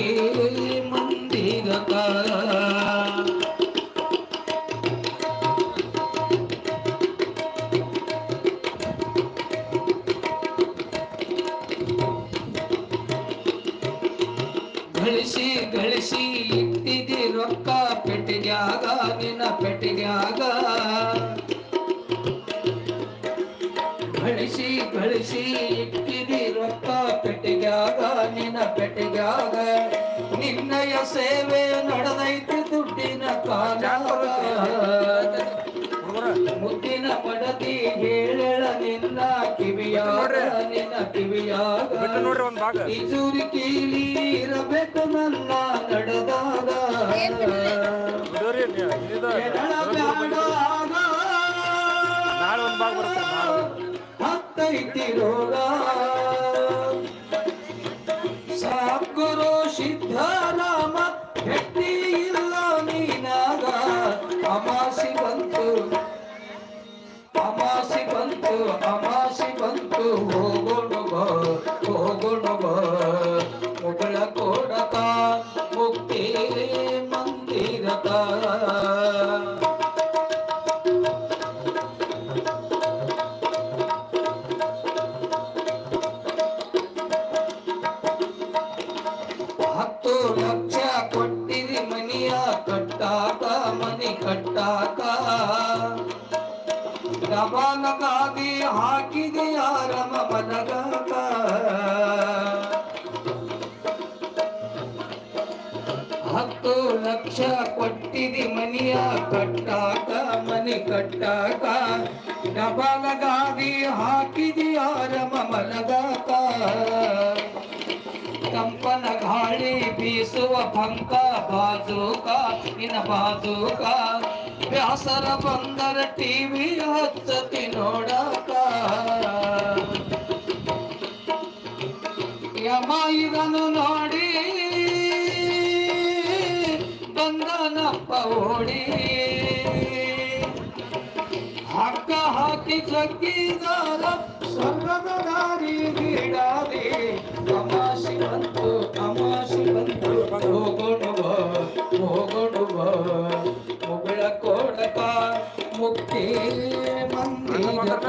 ಮುಕ್ತಿ ಕಿವಿಯಾಗ ನೋಡ್ರಿ ಒಂದ್ ಭಾಗ. ಇರಬೇಕು ನನ್ನ ನಡೆದಾಗ. ಬಿಡೋರಿ ಇದು ನಾಳೆ ಒಂದ್ ಭಾಗ ಬರುತ್ತೆ ಹತ್ತೈತಿ ರೋಗ. ಸದ್ಗುರು ಸಿದ್ಧರಾಮ ಭೇಟಿ ಇಲ್ಲ ನೀನಾಗ. ಅಮಾಸಿ ಬಂತು ಅಮಾಸಿ ಬಂತು ಅಮಾಸಿ ಬಂತು Baba ಕಟ್ಟಾಕ, ಡಬಲಗಾಗಿ ಹಾಕಿದಿ ಯಾರಮ ಮಲಗಾಕ ಕಂಪನ ಗಾಳಿ ಬೀಸುವ ಪಂಕ, ಬಾಜೂಕ ಇನ ಬಾಜೂಕ. ವ್ಯಾಸರ ಬಂದರ ಟಿವಿ ಹಚ್ಚತಿ ನೋಡಕ. ಯಮ ಇದನ್ನು ನೋಡಿ ಬಂದನಪ್ಪ ಓಡಿ. ಜಗ್ಗಿದಾರ ಸ್ವರ್ಗದ ದಾರಿ ಬಿಡಾದೆ ತಮಾಷೆ ಬಂತು ತಮಾಷೆ ಬಂತು ಹೋಗೋಣ ಬಾ ಹೋಗೋಣ ಬಾ ಮುಗಳ ಕೋಡಕ ಮುಕ್ತಿ ಮಂದಿರಕ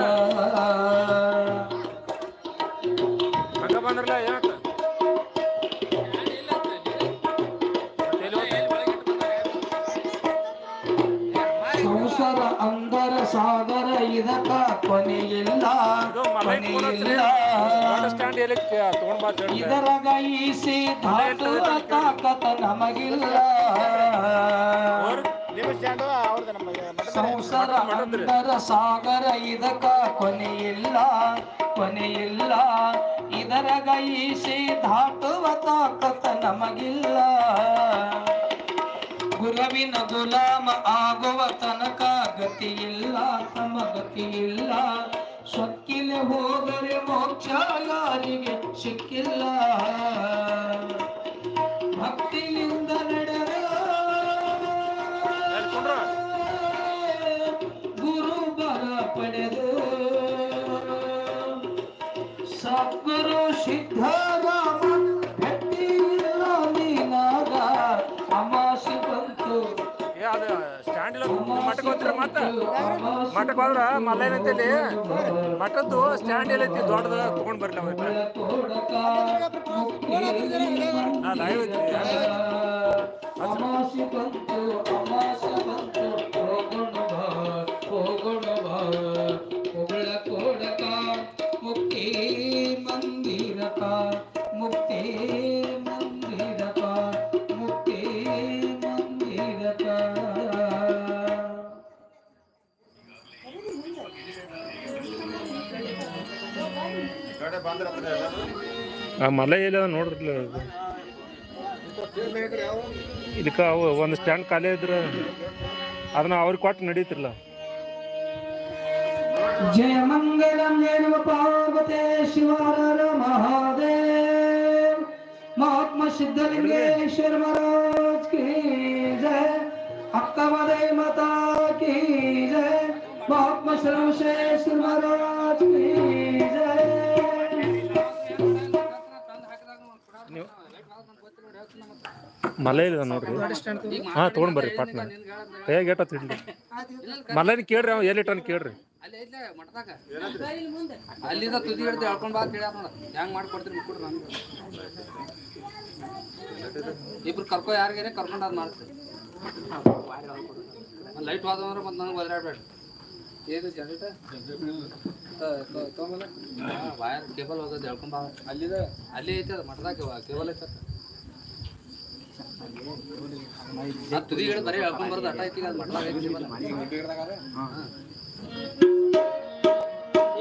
ಸಾಗರ ಇದಕ ಕೊನೆಯಿಲ್ಲ. ಕೊನೆಯಿಲ್ಲ ಇದರ ಗೈಸಿ ದಾಟುವ ತಾಕತ ನಮಗಿಲ್ಲ. ಸಂಸಾರ ಅಂತರ ಸಾಗರ ಇದಕ ಕೊನೆಯಿಲ್ಲ ಕೊನೆಯಿಲ್ಲ. ಇದರಗ ಗೈಸಿ ದಾಟುವ ತಾಕತ ನಮಗಿಲ್ಲ. ಗುರುವಿನ ಗುಲಾಮ ಆಗುವ ತನಕ ಗತಿಯಿಲ್ಲ ತಮ್ಮ ಗತಿಯಿಲ್ಲ. ಸೊಕ್ಕಿಲೆ ಹೋದರೆ ಮೋಕ್ಷ ಯಾರಿಗೆ ಸಿಕ್ಕಿಲ್ಲ. ಭಕ್ತಿಯಿಂದ ನಡೆದ ಗುರು ಬರ ಪಡೆದು. ಸದ್ಗುರು ಸಿದ್ಧರಾಮ ನೀವು ಮಠ ಮಠಕ್ಕೆ ಹೋದ್ರ ಮಲ್ಲೈನಂತಲ್ಲಿ ಮಠದ್ದು ಸ್ಟ್ಯಾಂಡ್ ಎಲ್ಲೈತಿ ದೊಡ್ಡದ ತಗೊಂಡ್ ಬರ್ಲಿ ಅವ ಲೈವ್ ಐತಿ ಮುಕ್ತಿ ಮಂದಿರಕ ಮುಕ್ತಿ ಮಂದಿರಕ ಮುಕ್ತಿ ಮಂದಿರಕ. ಆ ಮಲ ಎಲ್ಲ ನೋಡ್ರಲ್ಲ ಇದಕ್ಕೆ ಅವು ಒಂದು ಸ್ಟ್ಯಾಂಡ್ ಖಾಲಿ ಇದ್ರ ಅದನ್ನ ಅವ್ರಿಗೆ ಕೊಟ್ಟು ನಡೀತಿರಲ್ಲ ಜಯ ಮಂಗಲಂ ಏನವ ಪಾರ್ವತೆ ಶಿವರ ಮಹಾದೇವ್. ಮಹಾತ್ಮ ಸಿದ್ಧಲಿಂಗೇಶ್ವರ ಮಹಾರಾಜ್ ಕಿ ಜಯ ಅಕ್ಕಮದೈ ಮಾತಾ ಕಿ ಜಯ ಮಹಾತ್ಮ ಶ್ರವಶೇಶ್ವರ ಮಹಾರಾಜ್ ಕಿ ಮಲೆ ಇಲ್ಲ ನೋಡ್ರಿ. ಹಾ ತಗೊಂಡ್ ಬರ್ರಿ ಪಾಟ್ನ. ಕೈಯಾಗ ಏಟ ತಿಡ್ಲಿ ಕೇಳ್ರಿ ಅವ, ಎಲ್ಲಿ ಇಟ್ಟಾನ ಕೇಳ್ರಿ. ಅಲ್ಲಿಂದ ತುದಿ ಹಿಡ್ದು ಹೇಳ್ಕೊಂಡ್ ಬಾ ಕೇಳ ಹೆಂಗ್ ಮಾಡ್ಕೊಡ್ತೀರಿ ಬಿಟ್ಬಿಡ್ರಿ ನನ್ಗೆ ಇಬ್ರು ಕರ್ಕೊ ಯಾರಿಗಾರೆ ಕರ್ಕೊಂಡು ಅದ್ ಮಾಡ್ತೀರಿ ಲೈಟ್ ವಾದ ಅಂದ್ರೆ ಮತ್ತೆ ನನಗೆ ಒದರಾಡ್ಬೇಡ. ಏನು ಜನರೇಟರ್ ತಗೊಂಬಲ್ಲ ಕೇಬಲ್ ಹೋಗೋದು ಹೇಳ್ಕೊಂಡ್ ಬಾ. ಅಲ್ಲಿದ, ಅಲ್ಲಿ ಐತೆ ಅದು, ಮಠದಾಗ, ಕೇಬಲ್ ಐತೆ ಅದು ತುದಿ ಹಿಡಿದು ಬರೀ ಹೇಳ್ಕೊಂಡ್ ಬರೋದು ಅಟ್ಟ ಐತಿ ಅದು ಮಠದಾಗ ಐತಿ ಕೇಬಲ್ ಹಾಂ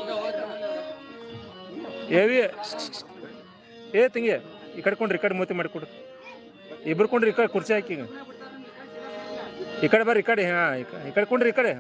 ಈಗ ಹೋದ್ರಿ ಏವಿ ಏ ತಿಂಗೆ ಈ ಕಡೆ ಕೊಂಡ್ರಿ ಈ ಕಡೆ ಮೂತಿ ಮಾಡಿ ಕೊಡ್ರಿ. ಇಬ್ರು ಕೊಂಡ್ರಿ ಈ ಕಡೆ ಕುರ್ಚಿ ಹಾಕಿ ಈಗ. ಈ ಕಡೆ ಬರ್ರಿ ಈ ಕಡೆ ಹಾ ಈ ಕಡೆ- ಈ ಕಡೆ ಕೊಂಡ್ರಿ ಈ ಕಡೆ.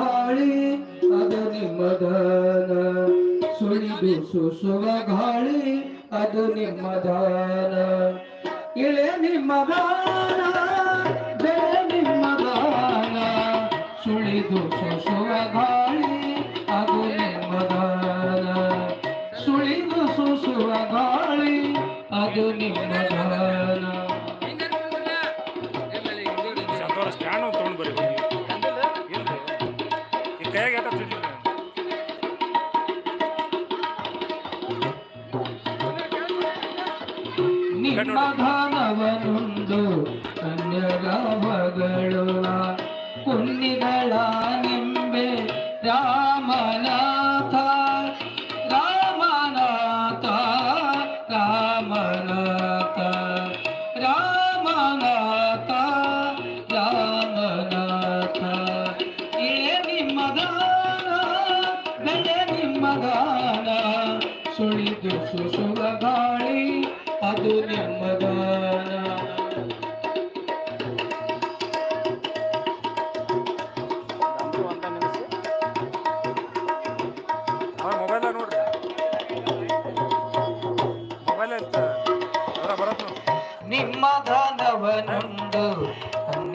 ಗಾಳಿ ಅದು ನಿಮ್ಮದನ ಸುಳಿದು ಸುಸುವ ಗಾಳಿ, ಅದು ನಿಮ್ಮದನ ಇಳೆ ನಿಮ್ಮದಾನ ಬೆಳೆ ನಿಮ್ಮದಾನ ಸುಳಿದು ಸುಸುವ ಗಾಳಿ, ಅದು ನಿಮ್ಮದಾನ ಸುಳಿದು ಸುಸುವ ಗಾಳಿ, ಅದು ನಿಮ್ಮದಾನ ನಿಮ್ಮಧಾನವನುಂಡು ಕನ್ಯರ ಮಗಳುವ ಕುನ್ನಿಗಳ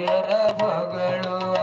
ಅನ್ಯರ ಮಗಳುವ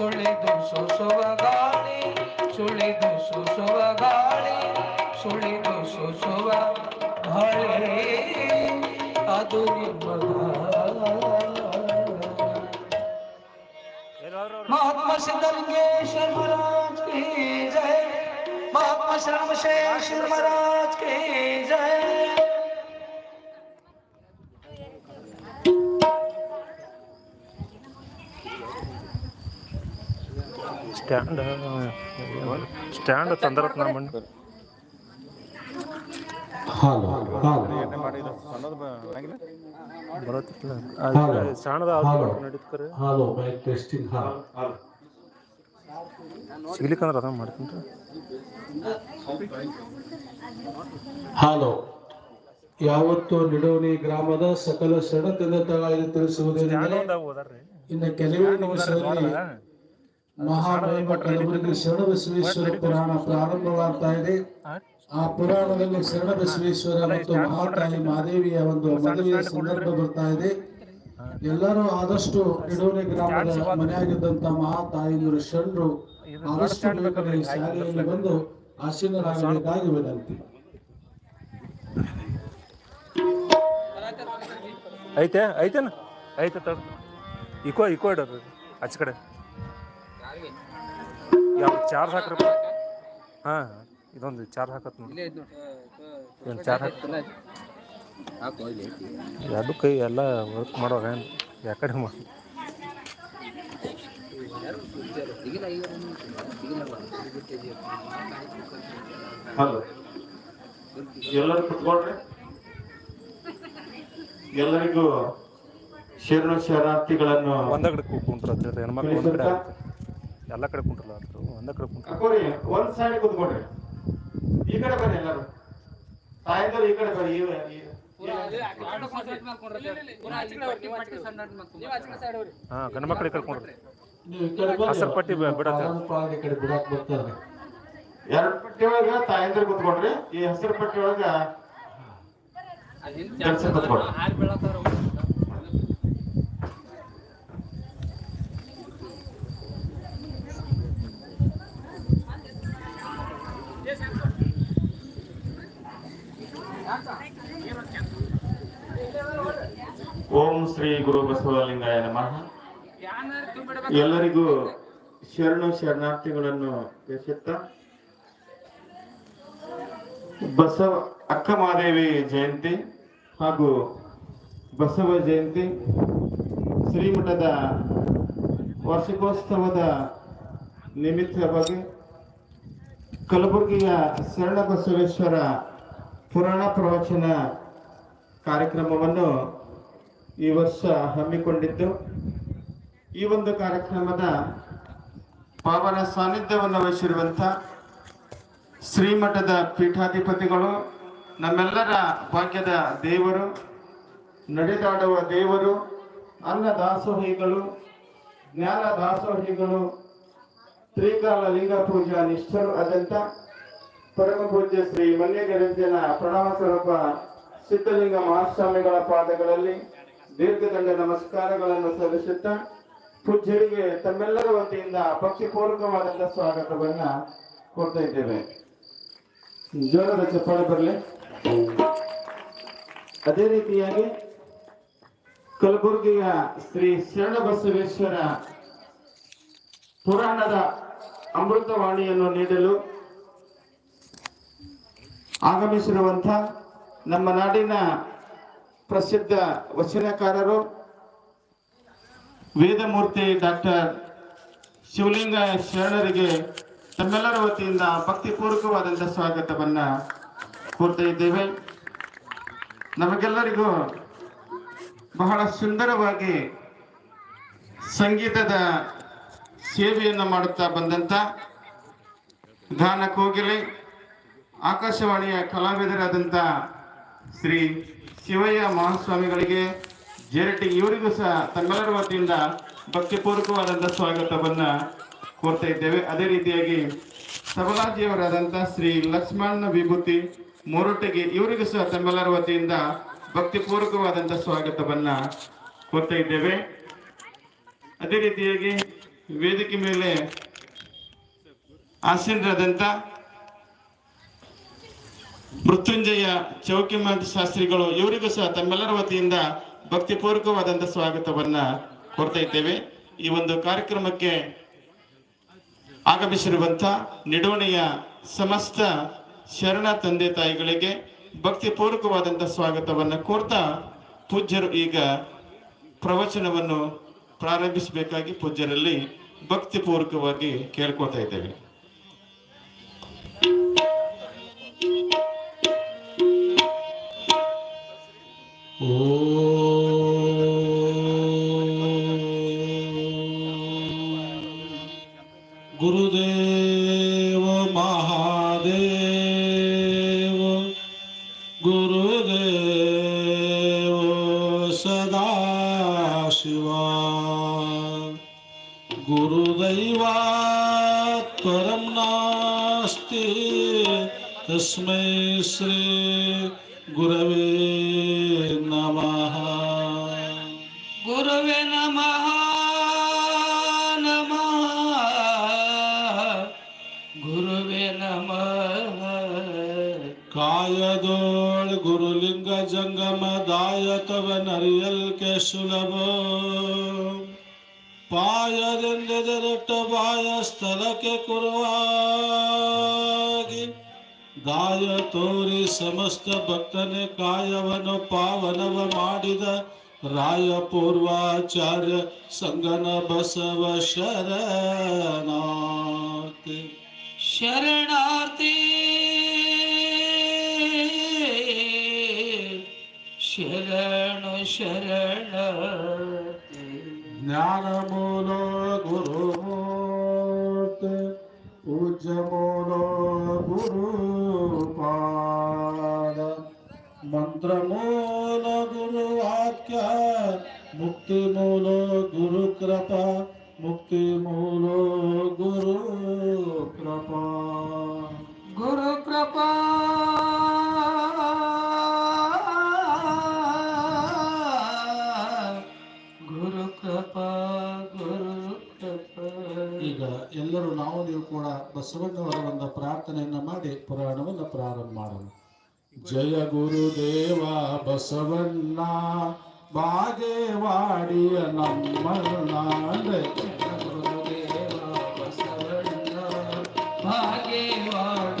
ಸುಳಿದು ಸುಸುವ ಗಾಳಿ ಸುಳಿದು ಸುಸುವ ಗಾಳಿ ಸುಳಿದು ಸುಸುವ ಗಾಳಿ ಅದು ನಿಮ್ಮ ದಾನ. ಎಲ್ಲಾದ್ರೂ ಅವ್ರು महात्मा सिद्धलिंगेश्वर महाराज की जय महात्मा श्रमशेश्वर महाराज की जय ಸ್ಟ್ಯಾಂಡ್ ಸ್ಟ್ಯಾಂಡ್ ತಂದರತ್ ನಾ ಬರತ್ತಿಲ್ಲ ಸಣ್ಣದ ಹಲೋ ಮೈಕ್ ಟೆಸ್ಟಿಂಗ್ ಹಾಲ್ ಸಿಗ್ಲಿಕ್ಕಂದ್ರೆ ಅದ ಮಾಡ್ತೀನಿ. ಹಲೋ ಯಾವತ್ತು ನಿಡೋಣಿ ಗ್ರಾಮದ ಸಕಲ ಸ್ಟ್ಯಾಂಡ್ ಹೋದಾರ್ರಿ ಇನ್ನು ಕೆಲವೇ ನಿಮಿಷದಲ್ಲಿ ಮಹಾಮಹಿಮ ಶರಣ ಬಸವೇಶ್ವರ ಪುರಾಣ ಪ್ರಾರಂಭವಾಗ್ತಾ ಇದೆ. ಆ? ಪುರಾಣದಲ್ಲಿ ಶರಣ ಬಸವೇಶ್ವರ ಮತ್ತು ಮಹಾತಾಯಿ ಮಹಾದೇವಿಯ ಒಂದು ಮದುವೆಯ ಸಂದರ್ಭ ಬರ್ತಾ ಇದೆ. ಎಲ್ಲರೂ ಆದಷ್ಟು ಇಡೋನೆ ಗ್ರಾಮದ ಮನೆಯಾಗಿದ್ದಂತ ಮಹಾತಾಯಿಂದರು ಶರಣರು ಆದಷ್ಟು ಶಾಲೆಯಲ್ಲಿ ಬಂದು ಆಸೀನರಾಗಬೇಕಾಗಿ ವಿನಂತಿ. ಐತೆ ಐತೆನ? ಐತೆ ತಡ ಇಕೋ ಇಕೋ ಇಡೋದು. ಆಚೆ ಕಡೆ. ಯಾವ ಚಾರ್ಜ್ ಹಾಕ್ರಪ್ಪ ಹಾಂ ಇದೊಂದು ಚಾರ್ಜ್ ಹಾಕತ್ ನೋಡಿ. ಏನು ಚಾರ್ಜ್ ಹಾಕ್ ಎರಡು ಕೈ ಎಲ್ಲ ವರ್ಕ್ ಮಾಡೋವಾಗ ಏನು? ಯಾಕಡೆ ಮಾಡಿ ಹಲೋ. ಎಲ್ಲರೂ ಕುತ್ಕೊಳ್ರಿ. ಎಲ್ಲರಿಗೂ ಶರಣ ಶರಣಾರ್ಥಿಗಳನ್ನು ಒಂದ ಕೂತ್ಕೊಂಡ್ರೆ ಹೆಣ್ಮಕ್ಳು ಒಂದ್ ಕಡೆ ಆಗುತ್ತೆ. ಎಲ್ಲ ಕಡೆ ಕುಂಟ್ರಲ್ಲ ಒಂದ ಕಡೆ ಕುಂಟ್ರ ಅಕ್ಕೋರಿ ಒಂದ್ ಸೈಡ್ ಕುತ್ಕೊಂಡ್ರಿ. ಈ ಕಡೆ ಬರ್ರಿ ಎಲ್ಲರೂ. ಸಾಯಂಕಾಲ ಈ ಕಡೆ ಬರ್ರಿ ಇವ- ಈ- ಹಾಂ ಗಂಡು ಮಕ್ಳು ಈ ಕಡೆ ಕುಂಟ್ರಿ ನೀವು ಈ ಕಡೆ ಹಸರು ಪಟ್ಟಿ ಬಿ- ಬಿಡತ್ತೆ. ಪಾಲನೆ ಈ ಕಡೆ ಬಿಡಕ್ ಬರ್ತಾರೆ. ಎರಡ್ ಪಟ್ಟಿ ಒಳಗ ತಾಯಂದ್ರ ಕುತ್ಕೊಳ್ರಿ ಈ ಹಸಿರು ಪಟ್ಟಿ ಒಳಗ ಕೆಲ್ಸ ಕುತ್ಕೊಳ್ರಿ ಓಂ ಶ್ರೀ ಗುರು ಬಸವಲಿಂಗಾಯ ನಮಃ. ಎಲ್ಲರಿಗೂ ಶರಣು ಶರಣಾರ್ಥಿಗಳನ್ನು ತಿಳಿಸುತ್ತ ಬಸವ ಅಕ್ಕ ಮಹಾದೇವಿ ಜಯಂತಿ ಹಾಗೂ ಬಸವ ಜಯಂತಿ ಶ್ರೀಮಠದ ವಾರ್ಷಿಕೋತ್ಸವದ ನಿಮಿತ್ತವಾಗಿ ಕಲಬುರಗಿಯ ಶರಣ ಬಸವೇಶ್ವರ ಪುರಾಣ ಪ್ರವಚನ ಕಾರ್ಯಕ್ರಮವನ್ನು ಈ ವರ್ಷ ಹಮ್ಮಿಕೊಂಡಿದ್ದು ಈ ಒಂದು ಕಾರ್ಯಕ್ರಮದ ಪಾವನ ಸಾನ್ನಿಧ್ಯವನ್ನು ವಹಿಸಿರುವಂಥ ಶ್ರೀಮಠದ ಪೀಠಾಧಿಪತಿಗಳು, ನಮ್ಮೆಲ್ಲರ ಭಾಗ್ಯದ ದೇವರು, ನಡೆದಾಡುವ ದೇವರು ಅನ್ನ ದಾಸೋಹಿಗಳು ಜ್ಞಾನ ದಾಸೋಹಿಗಳು ತ್ರಿಕಾಲ ಲಿಂಗ ಪೂಜಾ ನಿಷ್ಠರು ಆದಂತ ಪರಮ ಪೂಜ್ಯ ಶ್ರೀ ನಿರಂಜನ ಪ್ರಣವ ಸ್ವರೂಪ ಸಿದ್ಧಲಿಂಗ ಮಹಾಸ್ವಾಮಿಗಳ ಪಾದಗಳಲ್ಲಿ ದೀರ್ಘದಂಡ ನಮಸ್ಕಾರಗಳನ್ನು ಸಲ್ಲಿಸುತ್ತಾ ಪೂಜ್ಯರಿಗೆ ತಮ್ಮೆಲ್ಲರ ವತಿಯಿಂದ ಭಕ್ತಿಪೂರ್ವಕವಾದಂತಹ ಸ್ವಾಗತವನ್ನ ಕೊಡ್ತಾ ಇದ್ದೇವೆ. ಜೋರದ ಚಪ್ಪಾಳೆ ಬರಲಿ. ಅದೇ ರೀತಿಯಾಗಿ ಕಲಬುರಗಿಯ ಶ್ರೀ ಶರಣ ಬಸವೇಶ್ವರ ಪುರಾಣದ ಅಮೃತವಾಣಿಯನ್ನು ನೀಡಲು ಆಗಮಿಸಿರುವಂಥ ನಮ್ಮ ನಾಡಿನ ಪ್ರಸಿದ್ಧ ವಚನಕಾರರು ವೇದಮೂರ್ತಿ ಡಾಕ್ಟರ್ ಶಿವಲಿಂಗ ಶರಣರಿಗೆ ತಮ್ಮೆಲ್ಲರ ವತಿಯಿಂದ ಭಕ್ತಿಪೂರ್ವಕವಾದಂಥ ಸ್ವಾಗತವನ್ನ ಕೋರ್ತಾ ಇದ್ದೇವೆ. ನಮಗೆಲ್ಲರಿಗೂ ಬಹಳ ಸುಂದರವಾಗಿ ಸಂಗೀತದ ಸೇವೆಯನ್ನು ಮಾಡುತ್ತಾ ಬಂದಂಥ ಗಾನ ಕೋಗಿಲೆ, ಆಕಾಶವಾಣಿಯ ಕಲಾವಿದರಾದಂಥ ಶ್ರೀ ಶಿವಯ್ಯ ಮಹಾಸ್ವಾಮಿಗಳಿಗೆ ಜೇರಟ್ಟಿ ಇವರಿಗೂ ಸಹ ತಮ್ಮೆಲ್ಲರ ವತಿಯಿಂದ ಭಕ್ತಿಪೂರ್ವಕವಾದಂಥ ಸ್ವಾಗತವನ್ನ ಕೋರ್ತಾ ಇದ್ದೇವೆ. ಅದೇ ರೀತಿಯಾಗಿ ಸಬಲಾಜಿಯವರಾದಂಥ ಶ್ರೀ ಲಕ್ಷ್ಮಣ ವಿಭೂತಿ ಮೋರಟಗಿ ಇವರಿಗೂ ಸಹ ತಮ್ಮೆಲ್ಲರ ವತಿಯಿಂದ ಭಕ್ತಿಪೂರ್ವಕವಾದಂಥ ಸ್ವಾಗತವನ್ನ ಕೋರ್ತಾ ಇದ್ದೇವೆ. ಅದೇ ರೀತಿಯಾಗಿ ವೇದಿಕೆ ಮೇಲೆ ಆಸೀನರಾದಂಥ ಮೃತ್ಯುಂಜಯ ಚೌಕಿಮಂತ್ ಶಾಸ್ತ್ರಿಗಳು ಇವರಿಗೂ ಸಹ ತಮ್ಮೆಲ್ಲರ ವತಿಯಿಂದ ಭಕ್ತಿಪೂರ್ವಕವಾದಂಥ ಸ್ವಾಗತವನ್ನ ಕೊಡ್ತಾ ಇದ್ದೇವೆ. ಈ ಒಂದು ಕಾರ್ಯಕ್ರಮಕ್ಕೆ ಆಗಮಿಸಿರುವಂತ ನಿಡೋಣೆಯ ಸಮಸ್ತ ಶರಣ ತಂದೆ ತಾಯಿಗಳಿಗೆ ಭಕ್ತಿಪೂರ್ವಕವಾದಂಥ ಸ್ವಾಗತವನ್ನ ಕೋರ್ತಾ ಪೂಜ್ಯರು ಈಗ ಪ್ರವಚನವನ್ನು ಪ್ರಾರಂಭಿಸಬೇಕಾಗಿ ಪೂಜ್ಯರಲ್ಲಿ ಭಕ್ತಿಪೂರ್ವಕವಾಗಿ ಕೇಳ್ಕೊತಾ ಇದ್ದೇವೆ. गुरुदेव महादेव गुरुदेव परं नास्ति तस्मै श्री ಪಾಯದೆಂದೆದರಟ್ಟ ಬಾಯ ಸ್ಥಳಕ್ಕೆ ಕುರುವಾಗಿ ಗಾಯ ತೋರಿ ಸಮಸ್ತ ಭಕ್ತನೆ ಕಾಯವನ್ನು ಪಾವನವ ಮಾಡಿದ ರಾಯ ಪೂರ್ವಾಚಾರ್ಯ ಸಂಗನ ಬಸವ ಶರಣಾತಿ ಶರಣಾರ್ಥಿ ಶರಣು ಶರಣ. गुरु पूज्य बोलो गुरु पार मंत्रोल ज्ञानमूलो मुक्ति पूज्यमूलो गुरु कृपा मुक्ति मुक्तिमूलो गुरु कृपा गुरु कृपा ನಾವೆಲ್ಲರೂ ಕೂಡ ಬಸವಣ್ಣವರ ಒಂದು ಪ್ರಾರ್ಥನೆಯನ್ನ ಮಾಡಿ ಪುರಾಣವನ್ನು ಪ್ರಾರಂಭ ಮಾಡೋಣ. ಜಯ ಗುರುದೇವ ಬಸವಣ್ಣ, ಬಾಗೇವಾಡಿಯ ನಮ್ಮ ಗುರುದೇವ ಬಸವಣ್ಣ, ಬಾಗೇವಾಡಿ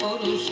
ಪುರುಷ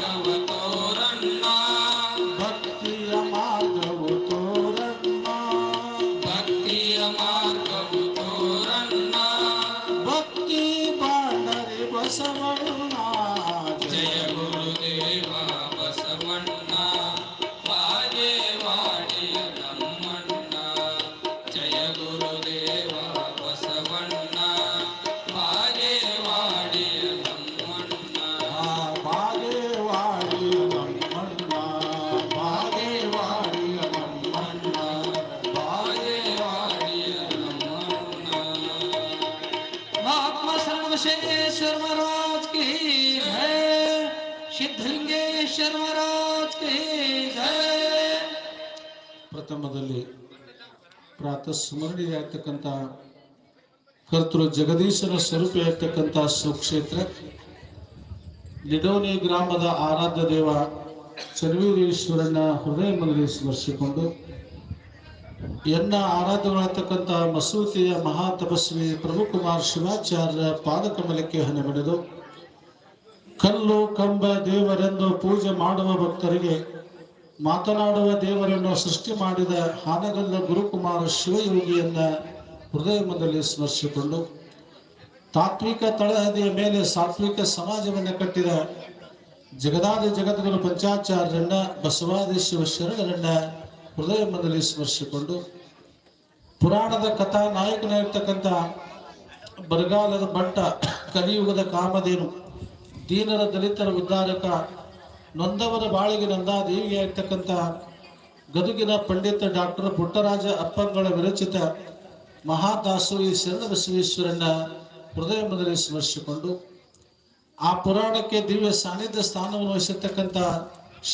Não, não, não. Siddhalingeshwara Maharaj ಪ್ರಥಮದಲ್ಲಿ ಪ್ರಾತಃ ಸ್ಮರಣಿಯಾಗ್ತಕ್ಕಂಥ ಕರ್ತೃ ಜಗದೀಶನ ಸ್ವರೂಪಿಯಾಗ್ತಕ್ಕಂಥ ಸುಕ್ಷೇತ್ರ, ನಿಡೋನಿ ಗ್ರಾಮದ ಆರಾಧ್ಯ ದೇವ ಚನ್ವೀರೇಶ್ವರನ ಹೃದಯ ಮನವಿ ಸ್ಮರಿಸಿಕೊಂಡು, ಎನ್ನ ಆರಾಧಗಳಾಗ್ತಕ್ಕಂಥ ಮಸೂತಿಯ ಮಹಾತಪಸ್ವಿ ಪ್ರಭುಕುಮಾರ್ ಶಿವಾಚಾರ್ಯ ಪಾದಕಮಲಕ್ಕೆ ಹಣೆ ಕಲ್ಲು, ಕಂಬ ದೇವರೆಂದು ಪೂಜೆ ಮಾಡುವ ಭಕ್ತರಿಗೆ ಮಾತನಾಡುವ ದೇವರನ್ನು ಸೃಷ್ಟಿ ಮಾಡಿದ ಹಾನಗಲ್ಲ ಗುರುಕುಮಾರ ಶಿವಯೋಗಿಯನ್ನ ಹೃದಯ ಮಂದಲ್ಲಿ ಸ್ಮರಿಸಿಕೊಂಡು ತಾತ್ವಿಕ ತಳಹದಿಯ ಮೇಲೆ ಸಾತ್ವಿಕ ಸಮಾಜವನ್ನು ಕಟ್ಟಿದ ಜಗದಾದಿ ಜಗದ್ಗುರು ಪಂಚಾಚಾರ್ಯರನ್ನ ಶಿವ ಶರಣರನ್ನ ಹೃದಯ ಸ್ಮರಿಸಿಕೊಂಡು ಪುರಾಣದ ಕಥಾ ನಾಯಕನಾಗಿರ್ತಕ್ಕಂಥ ಬರಗಾಲದ ಬಂಟ ಕಲಿಯುಗದ ಕಾಮಧೇನು ದೀನರ ದಲಿತರ ಉದ್ಧಾರಕ, ನೊಂದವರ ಬಾಳಿಗೆ ನಂದ ದೇವಿಯಾಗಿರ್ತಕ್ಕಂಥ ಗದುಗಿನ ಪಂಡಿತ ಡಾಕ್ಟರ್ ಪುಟ್ಟರಾಜ ಅಪ್ಪಂಗಳ ವಿರಚಿತ ಮಹಾದಾಸೋಹಿ ಶರಣ ಬಸವೇಶ್ವರನ ಹೃದಯ ಮೊದಲೇ ಸ್ಮರಿಸಿಕೊಂಡು, ಆ ಪುರಾಣಕ್ಕೆ ದಿವ್ಯ ಸಾನ್ನಿಧ್ಯ ಸ್ಥಾನವನ್ನು ವಹಿಸಿರ್ತಕ್ಕಂಥ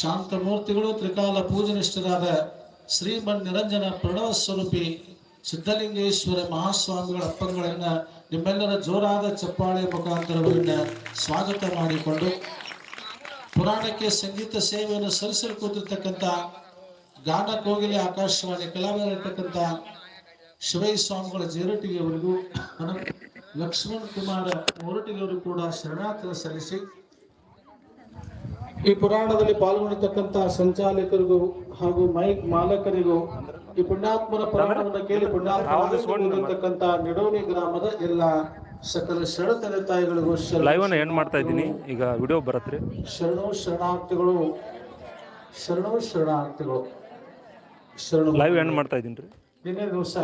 ಶಾಂತಮೂರ್ತಿಗಳು, ತ್ರಿಕಾಲ ಪೂಜನಿಷ್ಠರಾದ ಶ್ರೀಮನ್ ನಿರಂಜನ ಪ್ರಣವ ಸ್ವರೂಪಿ ಸಿದ್ಧಲಿಂಗೇಶ್ವರ ಮಹಾಸ್ವಾಮಿಗಳ ಅಪ್ಪಂಗಳನ್ನ ನಿಮ್ಮೆಲ್ಲರ ಜೋರಾದ ಚಪ್ಪಾಳೆ ಮುಖಾಂತರವನ್ನ ಸ್ವಾಗತ ಮಾಡಿಕೊಂಡು ಪುರಾಣಕ್ಕೆ ಸಂಗೀತ ಸೇವೆಯನ್ನು ಸಲ್ಲಿಸಲು ಕೂತಿರ್ತಕ್ಕಂಥ ಗಾನ ಕೋಗಿಲೆ ಆಕಾಶವಾಣಿ ಕಲಾವಿದರಿರ್ತಕ್ಕಂಥ ಶಿವೈ ಸ್ವಾಮಿಗಳ ಜೇರಟಿಗೆಯವರಿಗೂ ಲಕ್ಷ್ಮಣ್ ಕುಮಾರ ಮೊರಟಿಗೆಯವರು ಕೂಡ ಶರಣಾತ್ರ ಸಲ್ಲಿಸಿ ಈ ಪುರಾಣದಲ್ಲಿ ಪಾಲ್ಗೊಂಡಿರ್ತಕ್ಕಂಥ ಸಂಚಾಲಕರಿಗೂ ಹಾಗೂ ಮೈಕ್ ಮಾಲಕರಿಗೂ ಈ ಪುಣ್ಯಾತ್ಮನ ಪುರಾಣವನ್ನು ಕೇಳಿ ಪುಣ್ಯಾತ್ಮರ್ತಕ್ಕಂಥ ನಿಡೋಣಿ ಗ್ರಾಮದ ಎಲ್ಲ ಸಕಲ ಶರಣ ತಂದೆ ತಾಯಿಗಳಿಗೂ ಲೈವ್ ಅನ್ನ ಎಂಡ್ ಮಾಡ್ತಾ ಇದ್ದೀನಿ? ಈಗ ವಿಡಿಯೋ ಬರತ್ರಿ. ಶರಣು ಶರಣಾರ್ಥಿಗಳು ಶರಣು ಶರಣಾರ್ಥಿಗಳು ಶರಣು ಲೈವ್ ಎಂಡ್ ಮಾಡ್ತಾ ಇದ್ದೀನಿ ರೀ ನಿನ್ನೆ ದಿವಸ